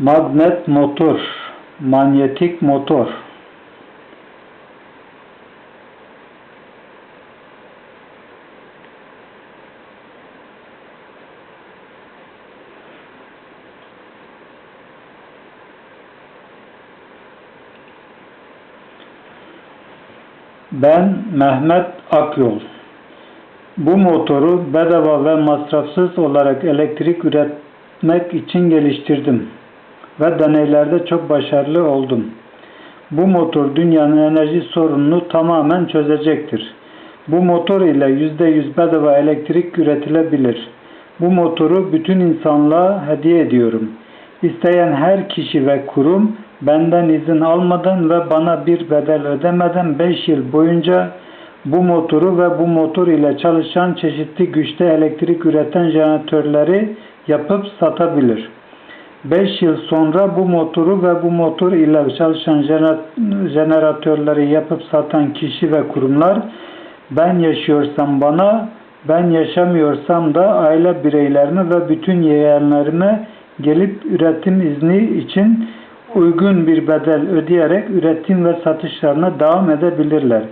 Magnet motor, manyetik motor. Ben Mehmet Akyol. Bu motoru bedava ve masrafsız olarak elektrik üretmek için geliştirdim ve deneylerde çok başarılı oldum. Bu motor dünyanın enerji sorununu tamamen çözecektir. Bu motor ile %100 bedava elektrik üretilebilir. Bu motoru bütün insanlığa hediye ediyorum. İsteyen her kişi ve kurum benden izin almadan ve bana bir bedel ödemeden 5 yıl boyunca bu motoru ve bu motor ile çalışan çeşitli güçte elektrik üreten jeneratörleri yapıp satabilir. 5 yıl sonra bu motoru ve bu motor ile çalışan jener- jeneratörleri yapıp satan kişi ve kurumlar ben yaşıyorsam bana, ben yaşamıyorsam da aile bireylerime ve bütün yeğenlerime gelip üretim izni için uygun bir bedel ödeyerek üretim ve satışlarına devam edebilirler.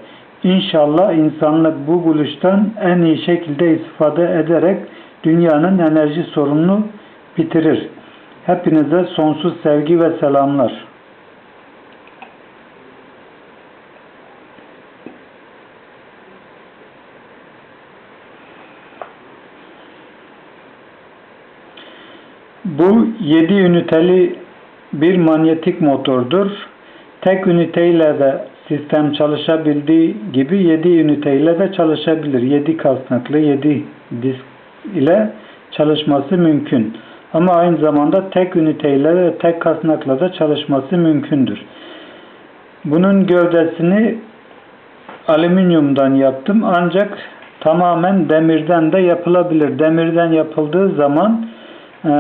İnşallah insanlık bu buluştan en iyi şekilde istifade ederek dünyanın enerji sorununu bitirir. Hepinize sonsuz sevgi ve selamlar. Bu 7 üniteli bir manyetik motordur. Tek üniteyle de sistem çalışabildiği gibi 7 üniteyle de çalışabilir. 7 kasnaklı 7 disk ile çalışması mümkün. Ama aynı zamanda tek üniteyle ve tek kasnakla da çalışması mümkündür. Bunun gövdesini alüminyumdan yaptım ancak tamamen demirden de yapılabilir. Demirden yapıldığı zaman e,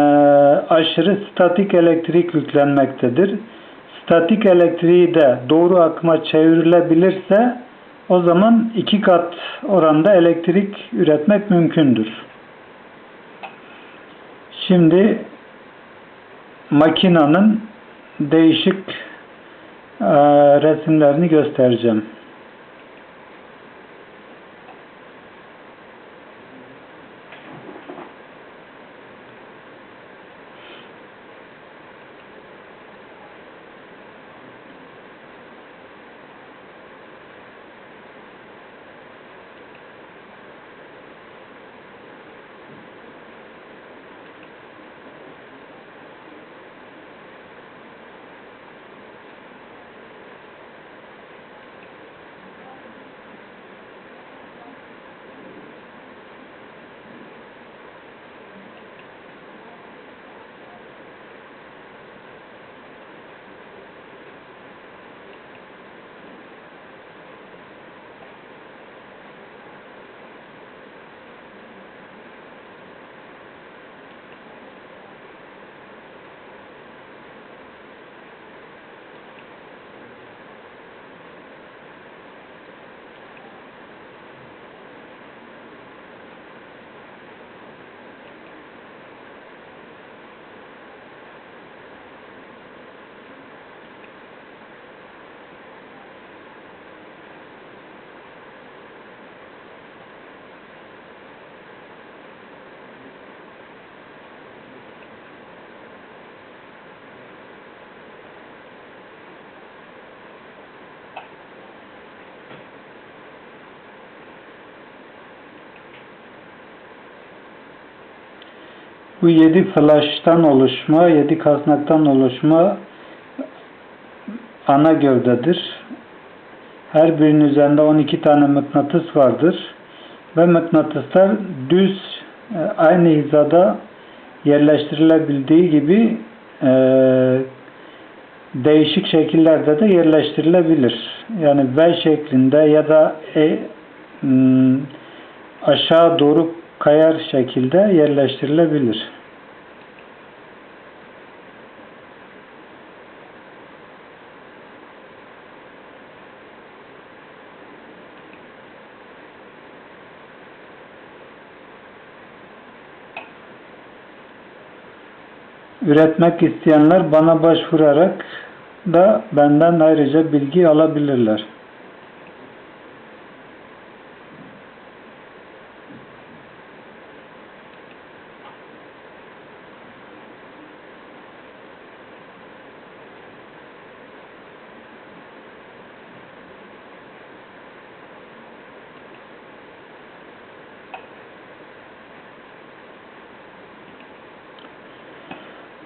aşırı statik elektrik yüklenmektedir. Statik elektriği de doğru akıma çevrilebilirse o zaman iki kat oranda elektrik üretmek mümkündür. Şimdi makinanın değişik e, resimlerini göstereceğim. Bu yedi flash'tan oluşma, yedi kasnaktan oluşma ana gövdedir. Her birinin üzerinde 12 tane mıknatıs vardır. Ve mıknatıslar düz e, aynı hizada yerleştirilebildiği gibi e, değişik şekillerde de yerleştirilebilir. Yani V şeklinde ya da e, aşağı doğru kayar şekilde yerleştirilebilir. Üretmek isteyenler bana başvurarak da benden ayrıca bilgi alabilirler.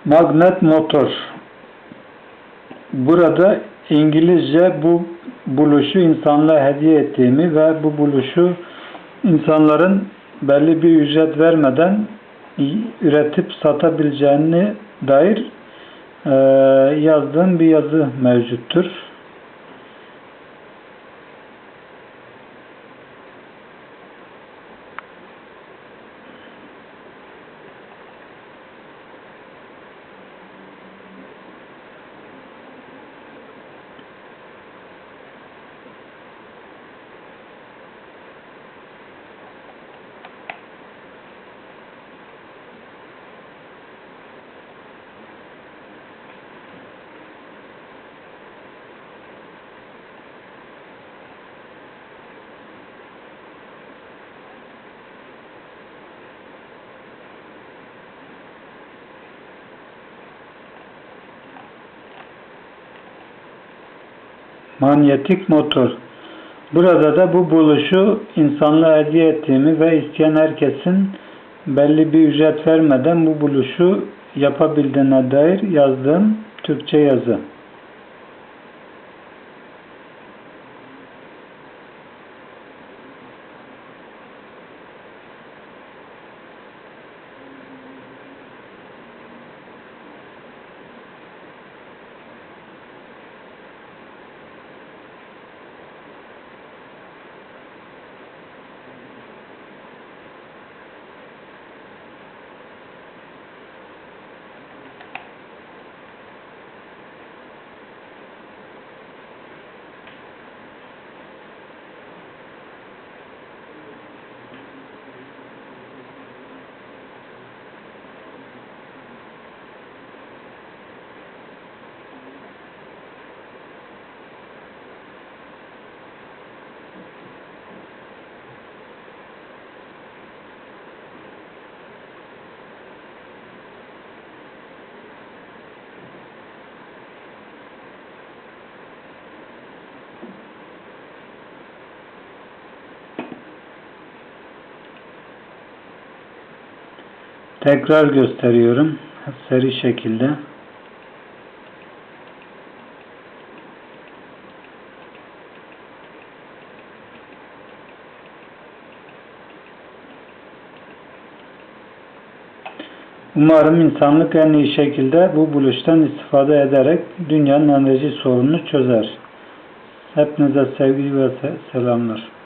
Magnet motor. Burada İngilizce bu buluşu insanlığa hediye ettiğimi ve bu buluşu insanların belli bir ücret vermeden üretip satabileceğini dair e, yazdığım bir yazı mevcuttur. Manyetik motor. Burada da bu buluşu insanlığa hediye ettiğimi ve isteyen herkesin belli bir ücret vermeden bu buluşu yapabildiğine dair yazdığım Türkçe yazı. Tekrar gösteriyorum. Seri şekilde. Umarım insanlık en iyi şekilde bu buluştan istifade ederek dünyanın enerji sorununu çözer. Hepinize sevgi ve selamlar.